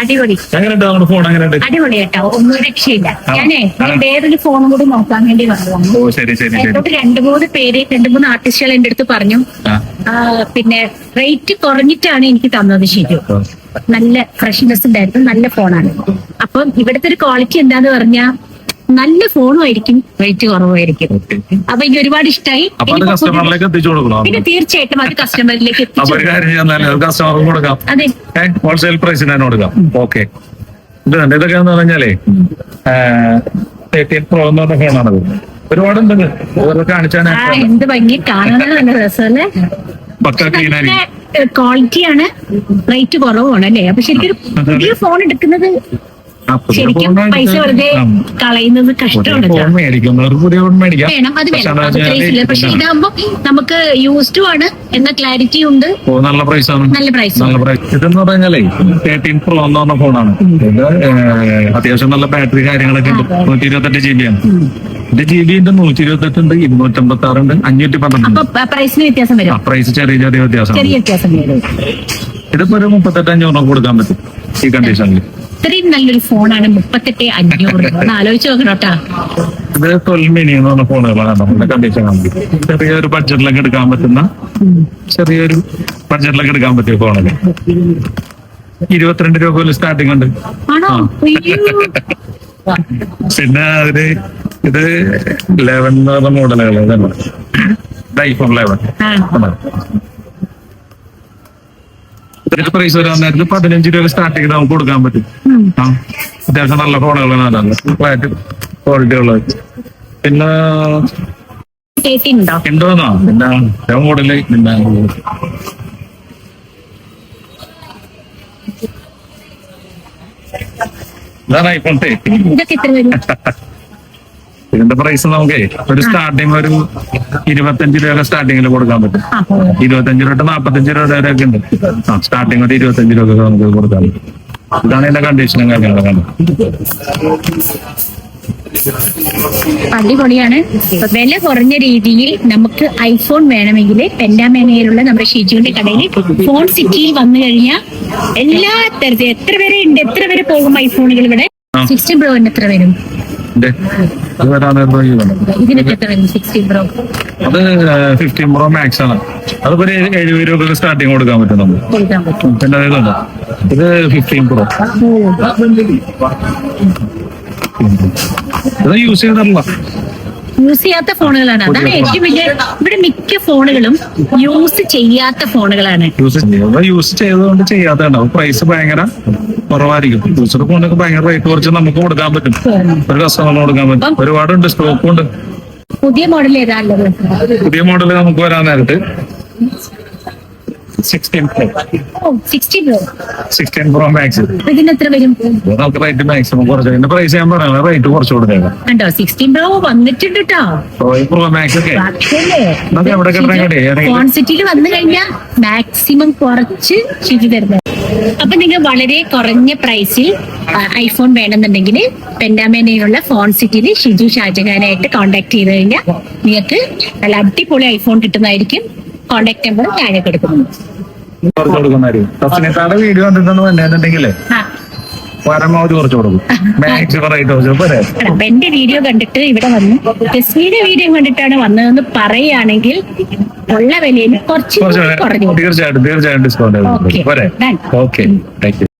അടിപൊളി. അടിപൊളി കേട്ടോ. ഒന്നും രക്ഷയില്ല. ഞാനേ വേറൊരു ഫോണും കൂടി നോക്കാൻ വേണ്ടി വന്നു എന്നോട് രണ്ടു മൂന്ന് പേര് രണ്ടു മൂന്ന് ആർട്ടിസ്റ്റുകൾ എന്റെ അടുത്ത് പറഞ്ഞു. പിന്നെ റേറ്റ് കുറഞ്ഞിട്ടാണ് എനിക്ക് തന്നത് ശരി. നല്ല ഫ്രഷ്നെസ് ഉണ്ടായിരുന്നു. നല്ല ഫോണാണ് അപ്പം ഇവിടുത്തെ ഒരു ക്വാളിറ്റി എന്താന്ന് പറഞ്ഞാ നല്ല ഫോണും ആയിരിക്കും റേറ്റ് കുറവായിരിക്കും. അപ്പൊ എനിക്ക് ഒരുപാട് ഇഷ്ടമായി പിന്നെ തീർച്ചയായിട്ടും അത് കസ്റ്റമറിലേക്ക് അതെ. ഹോൾസെയിൽ പ്രൈസിന് തന്നെ കൊടുക്കാം. ഓക്കെ ഇത് കണ്ടോ, ഇതൊക്കെയാന്ന് പറഞ്ഞാലേ തേർട്ടീൻ പ്രോ എന്ന് പറഞ്ഞ ഫോണാണത് ഒരുപാടുണ്ട്. കാണിച്ചാൽ എന്ത് ഭംഗി. കാണാൻ നല്ല രസമല്ലേ? ക്വാളിറ്റിയാണ് റേറ്റ് കുറവാണ് അല്ലേ അപ്പൊ ശരിക്കും പുതിയ ഫോൺ എടുക്കുന്നത് ശരിക്കും പൈസ വെറുതെ. കളയുന്നത് കഷ്ടമാണ് വേണം അത് വേണം. അത് പക്ഷെ ഇതാകുമ്പോ നമുക്ക് യൂസ്ഡ് ആണ് എന്ന ക്ലാരിറ്റി ഉണ്ട്. നല്ല പ്രൈസ് ആണ്. നല്ല പ്രൈസ് നല്ല പ്രൈസ് ഇതെന്ന് പറഞ്ഞാലേ തേർട്ടീൻ പ്രോ എന്ന് പറഞ്ഞ ഫോണാണ് ഇത് അത്യാവശ്യം നല്ല ബാറ്ററി കാര്യങ്ങളൊക്കെ ഉണ്ട്. നൂറ്റി ഇരുപത്തെട്ട് ജി ബി ആണ് ഇത് ജി ബി ഉണ്ട് നൂറ്റി ഇരുപത്തെട്ട് ഉണ്ട് ഇരുന്നൂറ്റി അമ്പത്തി ആറ് ഉണ്ട് അഞ്ഞൂറ്റി പന്ത്രണ്ട് പ്രൈസിന് വ്യത്യാസം വരും. പ്രൈസ് ചെറിയ ചെറിയ വ്യത്യാസം ചെറിയ വ്യത്യാസം ഇതിപ്പോ ഒരു മുപ്പത്തെട്ട് അഞ്ഞൂറ് കൊടുക്കാൻ പറ്റും ഈ കണ്ടീഷനിൽ ഇത്രയും നല്ലൊരു ഫോണാണ് മുപ്പത്തെട്ട് അഞ്ഞൂറ്. ഒന്ന് ആലോചിച്ച് നോക്കണോട്ടാ ഇത് ട്വൽവ് മിനി എന്ന് പറഞ്ഞ ഫോണുകളാണ് നമ്മുടെ കണ്ടീഷൻ ചെറിയൊരു ബഡ്ജറ്റിലൊക്കെ എടുക്കാൻ പറ്റുന്ന ചെറിയൊരു ബഡ്ജറ്റിലൊക്കെ എടുക്കാൻ പറ്റിയ ഫോണല്ലേ ഇരുപത്തിരണ്ട് രൂപ പോലും സ്റ്റാർട്ടിംഗ് ഉണ്ട്. പിന്നെ അതിൽ ഇത് ലെവൻ എന്ന് പറഞ്ഞ മോഡലുകൾ ഐഫോൺ ലെവൻ പ്രൈസ് വരാൻ നേരത്ത് പതിനഞ്ച് രൂപ സ്റ്റാർട്ടിങ് നമുക്ക് കൊടുക്കാൻ പറ്റും. അത്യാവശ്യം നല്ല ഫോണുകളാണ് നല്ല ക്വാളിറ്റി ക്വാളിറ്റി ഉള്ളത്. പിന്നെ ഉണ്ടോന്നോ പിന്നെ മോഡൽ പിന്നെ ഇതാണ് ഐഫോൺ തേർട്ടി ഇതിന്റെ പ്രൈസ് നമുക്ക് ഒരു സ്റ്റാർട്ടിങ് ഒരു ഇരുപത്തഞ്ച് രൂപ സ്റ്റാർട്ടിങ്ങിൽ കൊടുക്കാൻ പറ്റും. ഇരുപത്തഞ്ച് രൂപ തൊട്ട് നാപ്പത്തഞ്ച് രൂപ വരെ ഒക്കെ ഉണ്ട്. ആ സ്റ്റാർട്ടിങ് ഒരു ഇരുപത്തഞ്ച് രൂപ നമുക്ക് കൊടുക്കാൻ പറ്റും. ഇതാണ് ഇതിന്റെ കണ്ടീഷനും കാര്യങ്ങളൊക്കെ അടിപൊളിയാണ്. വില കുറഞ്ഞ രീതിയിൽ നമുക്ക് ഐഫോൺ വേണമെങ്കിൽ പെൻഡാമേനയിലുള്ള നമ്മുടെ ഷീജുവിന്റെ കടയിൽ ഫോൺ സിറ്റിയിൽ വന്നു കഴിഞ്ഞാൽ എല്ലാ തരത്തിലും എത്ര പേരെ ഉണ്ട് എത്ര വരെ പോകും ഐഫോണുകൾ ഇവിടെ. സിക്സ്റ്റീൻ പ്രോന് എത്ര വരും? അത് ഫിഫ്റ്റീൻ പ്രോ മാക്സ് ആണ്. അതിപ്പോ ഒരു എഴുപത് രൂപ സ്റ്റാർട്ടിങ് കൊടുക്കാൻ പറ്റും നമുക്ക്. പിന്നെ ഇതുണ്ട് ഇത് ഫിഫ്റ്റീൻ പ്രോ ഇത് യൂസ് ചെയ്തിട്ടില്ല. യൂസ് ചെയ്യാത്ത ഫോണുകളാണ്. അതാണ് ഏറ്റവും വലിയ ഇവിടെ മിക്ക ഫോണുകളും യൂസ് ചെയ്യാത്ത ഫോണുകളാണ്. യൂസ് ചെയ്തതുകൊണ്ട് ചെയ്യാത്തതാണ്. പ്രൈസ് ഭയങ്കര കുറവായിരിക്കും. യൂസർ ഫോണൊക്കെ ഭയങ്കര റേറ്റ് കുറച്ച് നമുക്ക് കൊടുക്കാൻ പറ്റും. ഒരു കസ്റ്റമറിന് കൊടുക്കാൻ പറ്റും. ഒരുപാടുണ്ട് സ്റ്റോക്കുണ്ട് പുതിയ മോഡൽ ഏതാ പുതിയ മോഡൽ നമുക്ക് വരാൻ നേരത്ത് സിക്സ്റ്റീൻ പ്രോ ഓ sixty pro sixteen pro max ഇതിന് എത്ര വരും? നമുക്ക് റേറ്റ് മാക്സിമം കുറച്ച്. ഇതിന്റെ പ്രൈസ് ഞാൻ പറയാം. റേറ്റ് കുറച്ച് കൊടുത്തേക്കാം. കണ്ടോ? സിക്സ്റ്റീൻ പ്രോ വന്നിട്ടുണ്ട് കേട്ടോ പ്രോ മാക്സ് ഒക്കെ. നമുക്ക് എവിടെ കിട്ടണം കടേ ഏതെങ്കിലും ക്വാണ്ടിറ്റിയിൽ വന്നു കഴിഞ്ഞാൽ മാക്സിമം കുറച്ച് ശരി തരുന്നത് അപ്പൊ നിങ്ങൾ വളരെ കുറഞ്ഞ പ്രൈസിൽ ഐഫോൺ വേണമെന്നുണ്ടെങ്കിൽ പെൻഡാമേനയിലുള്ള ഫോൺ സിറ്റിയിൽ ഷിജു ഷാജഹാനായിട്ട് കോൺടാക്ട് ചെയ്ത് കഴിഞ്ഞാൽ നിങ്ങൾക്ക് നല്ല അടിപൊളി ഐഫോൺ കിട്ടുന്നതായിരിക്കും. കോൺടാക്ട് നമ്പർ താഴെ കൊടുക്കുന്നു. കുറച്ച് വീഡിയോ കണ്ടിട്ടാണ് വന്നേന്നുണ്ടെങ്കിലേ ആ. പരമാവധി കുറച്ച് കൊടുക്കും. മാക്സിമം റേറ്റ് കുറച്ച് പോരെ? അപ്പൊ എന്റെ വീഡിയോ കണ്ടിട്ട് ഇവിടെ വന്നു ജസ്മിയുടെ വീഡിയോ കണ്ടിട്ടാണ് വന്നതെന്ന് പറയുകയാണെങ്കിൽ ഉള്ള വിലയിൽ കുറച്ച് കുറഞ്ഞു. തീർച്ചയായിട്ടും തീർച്ചയായിട്ടും ഡിസ്കൗണ്ട്. പോരെ. Okay thank you